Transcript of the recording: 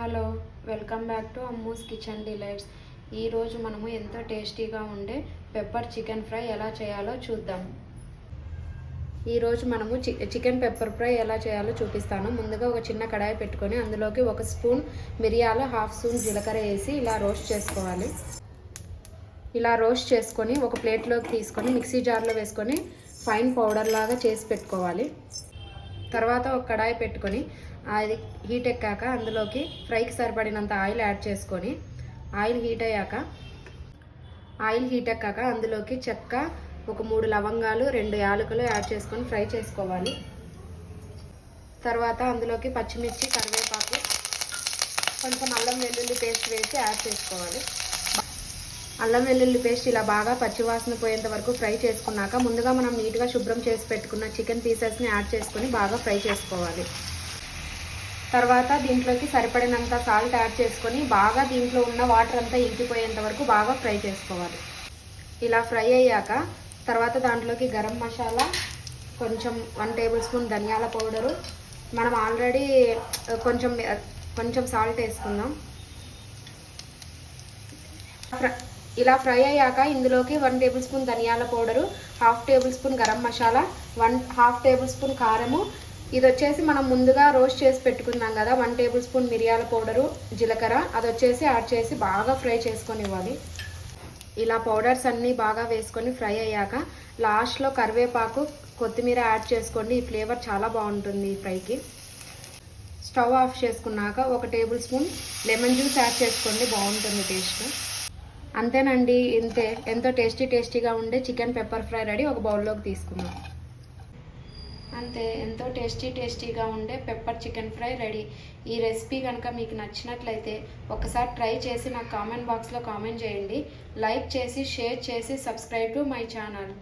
Hello welcome back to Ammu's kitchen delights. ఈరోజు మనము ఎంతో టేస్టీగా ఉండే పెప్పర్ చికెన్ ఫ్రై ఎలా చేయాలో చూద్దాం. ఈరోజు మనము చి చికెన్ పెప్పర్ ఫ్రై ఎలా చేయాలో చూపిస్తాను. ముందుగా ఒక చిన్న కడాయి పెట్టుకొని అందులోకి ఒక స్పూన్ మిరియాలు హాఫ్ స్పూన్ జీలకర్ర వేసి ఇలా రోస్ట్ చేసుకోవాలి. ఇలా రోస్ట్ చేసుకొని ఒక ప్లేట్లోకి తీసుకొని మిక్సీ జార్లో వేసుకొని ఫైన్ పౌడర్ లాగా చేసి పెట్టుకోవాలి. తర్వాత ఒక కడాయి పెట్టుకొని అది హీట్ ఎక్కాక అందులోకి ఫ్రైకి సరిపడినంత ఆయిల్ యాడ్ చేసుకొని ఆయిల్ హీట్ అయ్యాక ఆయిల్ హీట్ ఎక్కాక అందులోకి చెక్క ఒక మూడు లవంగాలు రెండు యాలకులు యాడ్ చేసుకొని ఫ్రై చేసుకోవాలి. తర్వాత అందులోకి పచ్చిమిర్చి కరివేపాకు కొంచెం అల్లం వెల్లుల్లి పేస్ట్ వేసి యాడ్ చేసుకోవాలి. అల్లం వెల్లుల్లి పేస్ట్ ఇలా బాగా పచ్చివాసన పోయేంత వరకు ఫ్రై చేసుకున్నాక ముందుగా మనం నీట్గా శుభ్రం చేసి పెట్టుకున్న చికెన్ పీసెస్ని యాడ్ చేసుకొని బాగా ఫ్రై చేసుకోవాలి. తర్వాత దీంట్లోకి సరిపడినంత సాల్ట్ యాడ్ చేసుకొని బాగా దీంట్లో ఉన్న వాటర్ అంతా ఇంకిపోయేంత వరకు బాగా ఫ్రై చేసుకోవాలి. ఇలా ఫ్రై అయ్యాక తర్వాత దాంట్లోకి గరం మసాలా కొంచెం వన్ టేబుల్ స్పూన్ ధనియాల పౌడరు మనం ఆల్రెడీ uh, కొంచెం uh, కొంచెం సాల్ట్ వేసుకుందాం. ఇలా ఫ్రై అయ్యాక ఇందులోకి వన్ టేబుల్ స్పూన్ ధనియాల powder half tablespoon garam masala one half tablespoon కారము ఇది వచ్చేసి మనం ముందుగా రోస్ట్ చేసి పెట్టుకున్నాం కదా వన్ టేబుల్ స్పూన్ మిరియాల పౌడరు జీలకర్ర అది వచ్చేసి యాడ్ చేసి బాగా ఫ్రై చేసుకొని ఇవ్వాలి. ఇలా పౌడర్స్ అన్నీ బాగా వేసుకొని ఫ్రై అయ్యాక లాస్ట్లో కరివేపాకు కొత్తిమీర యాడ్ చేసుకోండి ఈ ఫ్లేవర్ చాలా బాగుంటుంది ఈ ఫ్రైకి. స్టవ్ ఆఫ్ చేసుకున్నాక ఒక tablespoon lemon juice add చేసుకోండి బాగుంటుంది టేస్ట్. అంతేనండి ఇంతే. ఎంతో టేస్టీ టేస్టీగా ఉండే చికెన్ పెప్పర్ ఫ్రై రెడీ. ఒక బౌల్లోకి తీసుకుందాం. అంతే ఎంతో టేస్టీ టేస్టీగా ఉండే పెప్పర్ చికెన్ ఫ్రై రెడీ. ఈ రెసిపీ కనుక మీకు నచ్చినట్లయితే ఒకసారి ట్రై చేసి నాకు కామెంట్ బాక్స్లో కామెంట్ చేయండి. లైక్ చేసి షేర్ చేసి సబ్స్క్రైబ్ టు మై ఛానల్.